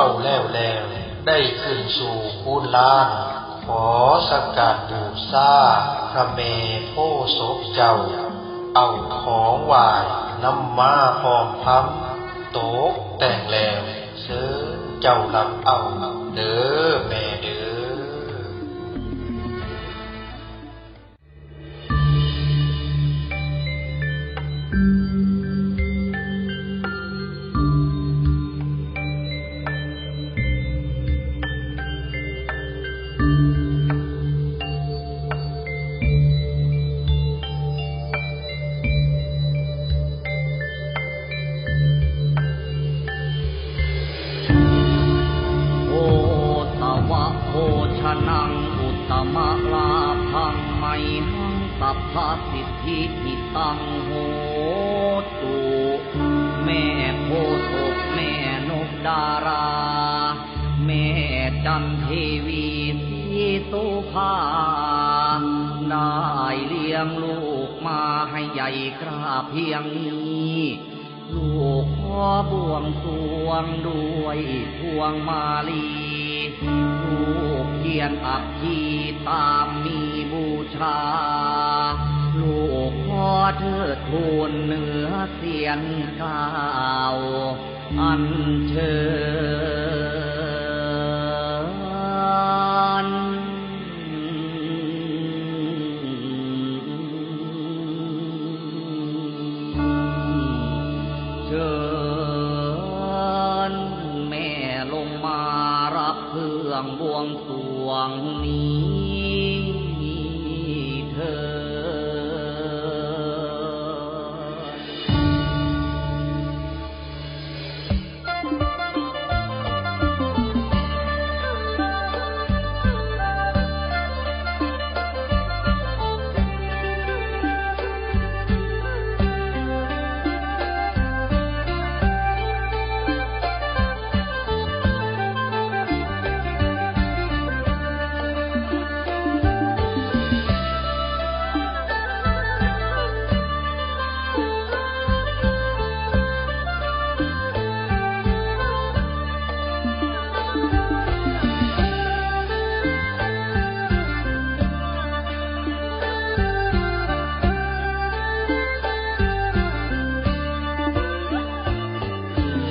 เข้าแล้วแล้วได้ขึ้นสู่คูล้าน ขอสกัดบูซาพระเมโพศพเจ้า เอาของหวายน้ำมาพอมพัมโตกแต่งแล้วซื้อเจ้าลำเอาเด้อแม่ เทวีมีตุภาได้เลี้ยงลูกมาให้ใหญ่กราเพียงนี้ลูกขอบวงสวงด้วยพวงมาลีลูกเขียนอักขีตามมีบูชา ลูกขอเธอทูลเหนือเสียนกล่าว อันเชิญ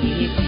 Thank you.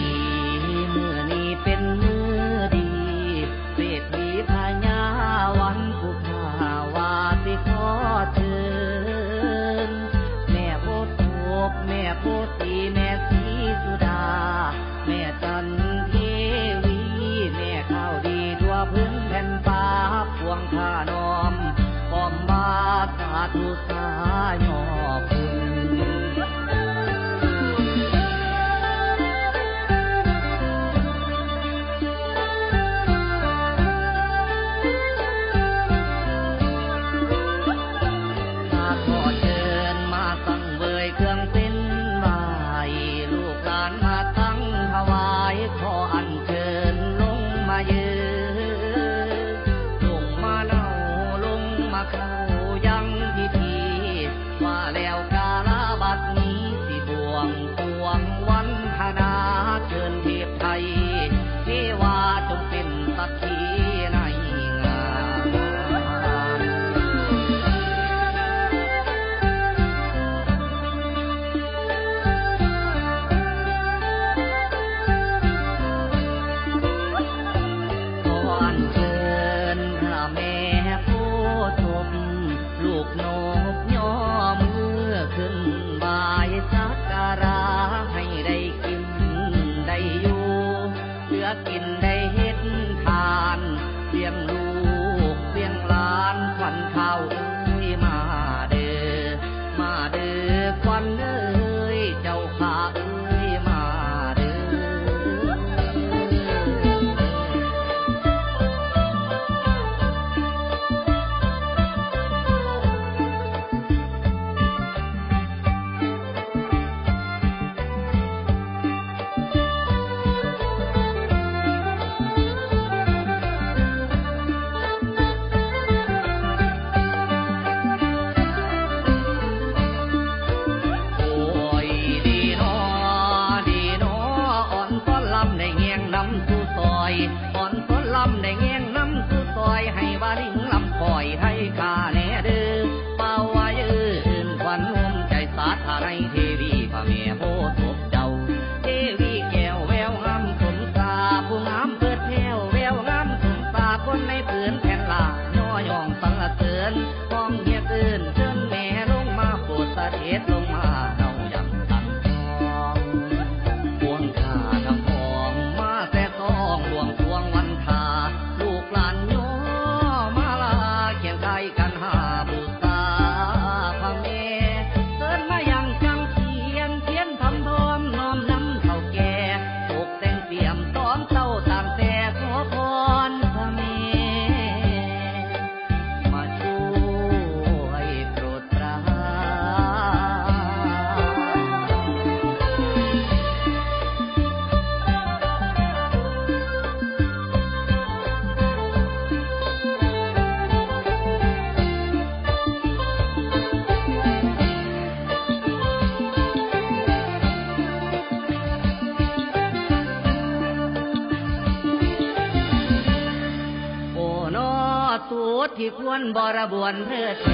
ำค ที่ควรบรบวนเพื่อเท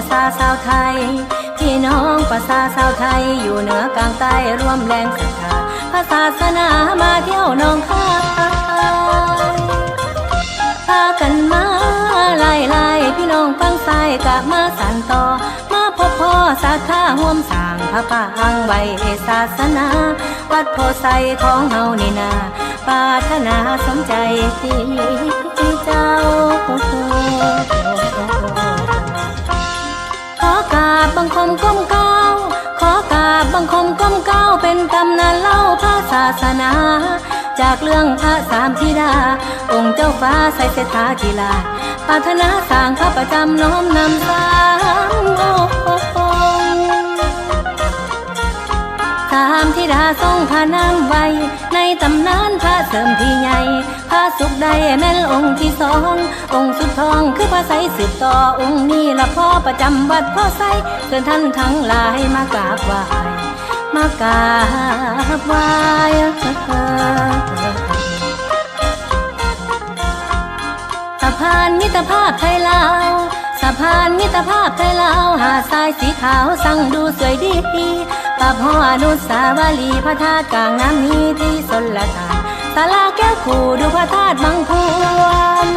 ประสาสาวไทย พี่น้องประสาสาวไทย อยู่เหนือกลางใต้ร่วมแรงศรัทธาพระศาสนามาเที่ยวหนองคายพากันมาไล่ไล่พี่น้องฟังสายกะมาสันต่อ มาพบพ่อศรัทธาห่วมสร้างพระปางไว้ศาสนา วัดโพไซของเฮานี่นาปาถนาสมใจที่เจ้า บบังคมก้มเก้าขอกราบบังคมก้มเก้าเป็นตำนานเล่าพระศาสนา จากเรื่องพระสามธิดา องค์เจ้าฟ้าใส่เสถากีฬาปรารถนาสร้างข้าประจำน้อมนำสามอ สามธิดาทรงพระนามไว้ ในตำนานพระเสริมที่ใหญ่ พระสุขใดแม่นองค์ที่สอง องค์สุดทองคือพระไสสืบต่อองค์นี้ละพ่อประจำวัดพ่อไสยเชิญท่านทั้งหลายมากราบไหว้มากราบไหว้สะพานมิตรภาพไทยลาวสะพานมิตรภาพไทยลาวหาดทรายสีขาวสั่งดูสวยดี ปับหออนุสาวรีย์พระธาตุกลางน้ำนี้ที่สนละทานศาลาแก้วขู่ดูพระธาตุบางพวน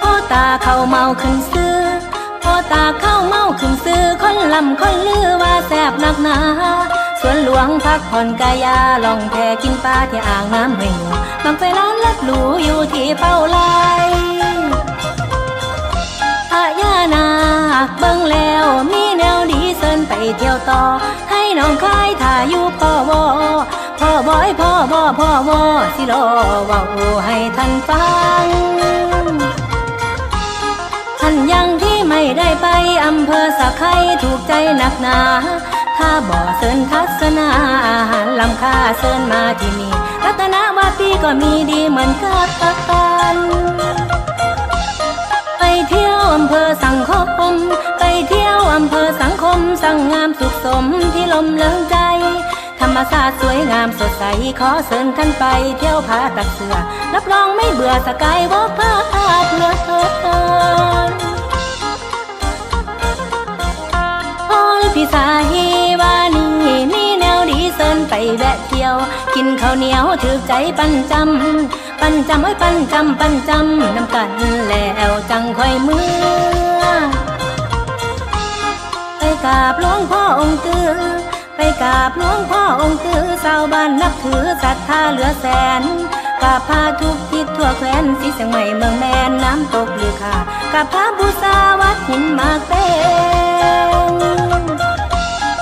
พ่อตาเข้าเมาขึ้นซื้อพ่อตาเข้าเมาขึ้นซื้อคนลำคนลือว่าแสบนักหนาสวนหลวงพักผ่อนกายาลองแพกินปลาที่อ่างน้ำห้วยหนูบางไฟร้านลัดหรูอยู่ที่เป้าลายพระยานาคเบิ่งแล้วมีแนวดี นไปเที่ยวต่อ ให้น้องคายถ่ายอยู่พ่อวอพ่อบอยพ่อบอพ่อวอสิรอว้าให้ท่านฟัง ท่านยังที่ไม่ได้ไปอำเภอสะไคถูกใจหนักหนาถ้าบ่อเสินทัศนาอาหารลำค่าเสินมาที่นี่รัตนวาปีก็มีดีเหมือนกันไปเที่ยวอำเภอสังคมไปเที่ยวอำเภอสัง สั่งงามสุขสมที่ลมเลิงใจ ธรรมศาสตร์สวยงามสดใส ขอเชิญท่านไปเที่ยวผาตักเสือ รับรองไม่เบื่อสกายวอล์กพาเพลินพอพี่สาฮีวานี่มีแนวดีเซินไปแวะเที่ยว กินข้าวเหนียวถือใจปันจำ ปันจำไว้ปันจำปันจำน้ำกันแล้วจังค่อยเมือ กราบหลวงพ่อองค์ตือ ไปกราบหลวงพ่อองค์ตือสาวบ้านนับถือศรัทธาเหลือแสนกราบพาทุกทิศทั่วแคว้นสีเสียงใหม่เมืองแมนน้ำตกหรือค่ะกราบพาบูชาวัดหินมาเป้ง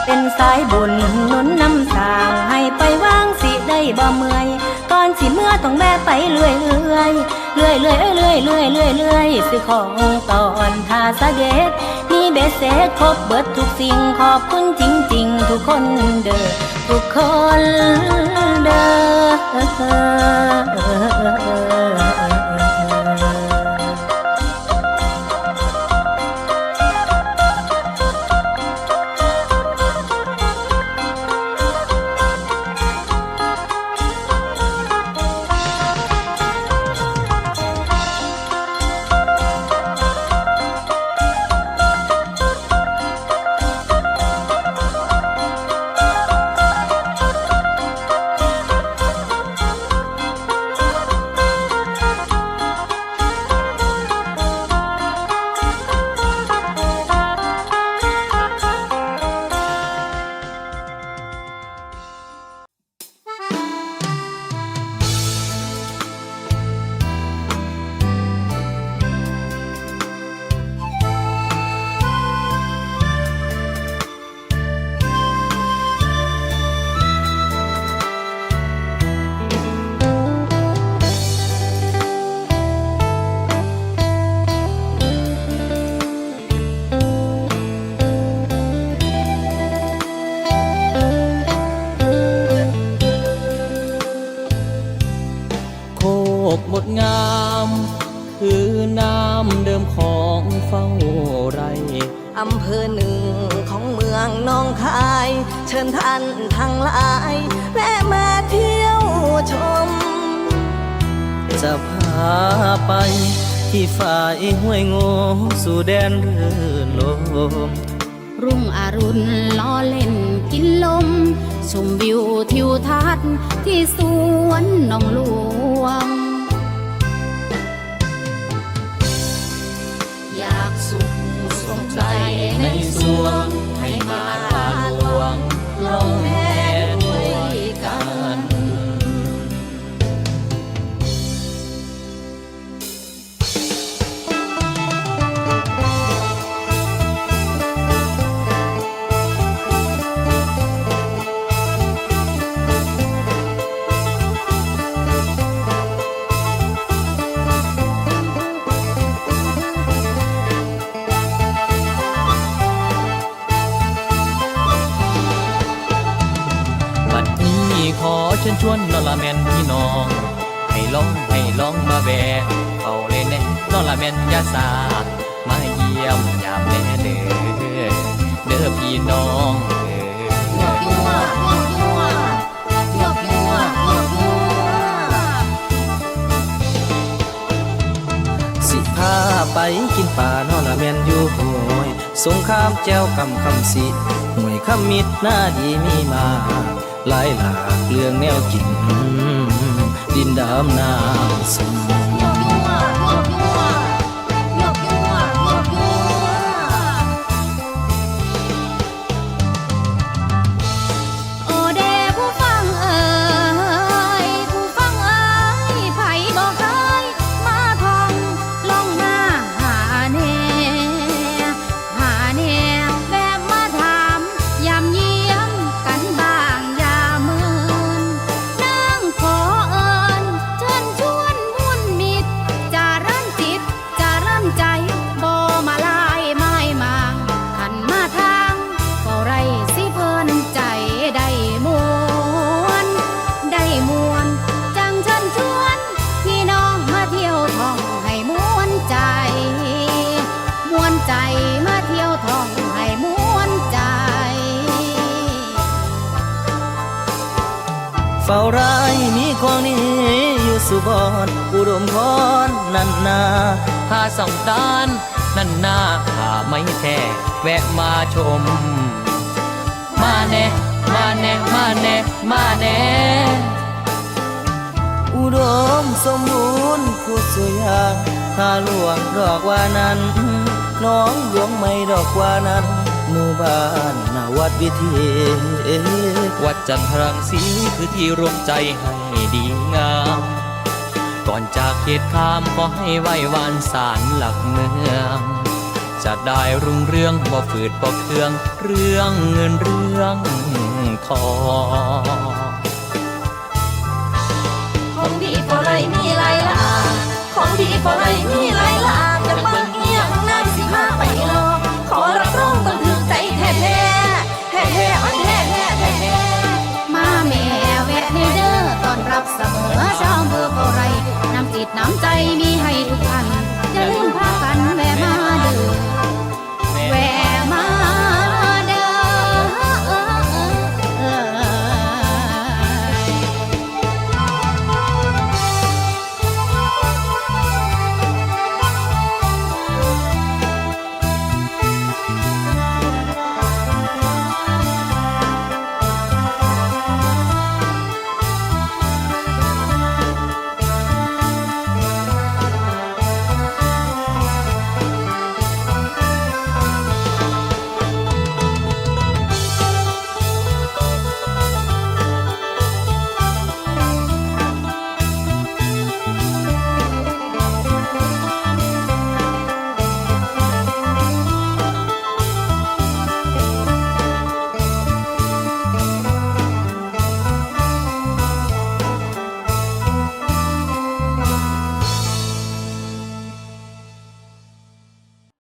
เป็นสายบุญนุนนำสางให้ไปว่างสิได้บ่เมื่อยก่อนสิเมื่อต้องแม่ไปเรื่อยเรื่อยเรื่อยเรื่อยเรื่อยเรื่อยเรื่อยซื้อของตอนทาสะเด็ด เบสเซ็ตครบเบิดทุกสิ่งขอบคุณจริง ๆ ทุกคนเด้อทุกคนเด้อ องเมืองหน้องคาย เชิญท่านทั้งหลาย แวะมาเที่ยวชม จะพาไป ที่ฝ่ายห้วยโงสู่แดนเรือลม รุ่งอรุณล้อเล่นกินลม ชมวิวทิวทัศน์ที่สวนหนองหลวง อยากสุขสมใจในสวงให้ มาลาหลวงลง แม่นยาสามาเยี่ยมยามแน่เด้อเด้อพี่น้องเด้อสิพาไปกินป่านอละแม่นอยู่หวยสงครามแจ้วกำคำสิห่วยคำมิดหน้าดีมีมาหลายหลากเรื่องแนวกินดินดำน้ำสม สุบอนอุดมพรนันนาหาสองตานนันนาหาไม่แท้แวะมาชม มาแน่มาแน่มาแน่มาแน่อุดมสมบูรณ์คู่สุยางหาหลวงดอกว่านั้น น้องหลวงไม่ดอกว่านั้นหมู่บ้านนาวัดวิธีวัดจันทรังสีคือที่รวมใจให้ดีงาม ก่อนจากเขตข้ามขอให้ไหว้วานสารหลักเมืองจะได้รุ่งเรืองบ่ฝืดบ่เคือง เรื่องเงินเรื่องทองของดีพอไรมีหลายลาของดีพอไรมี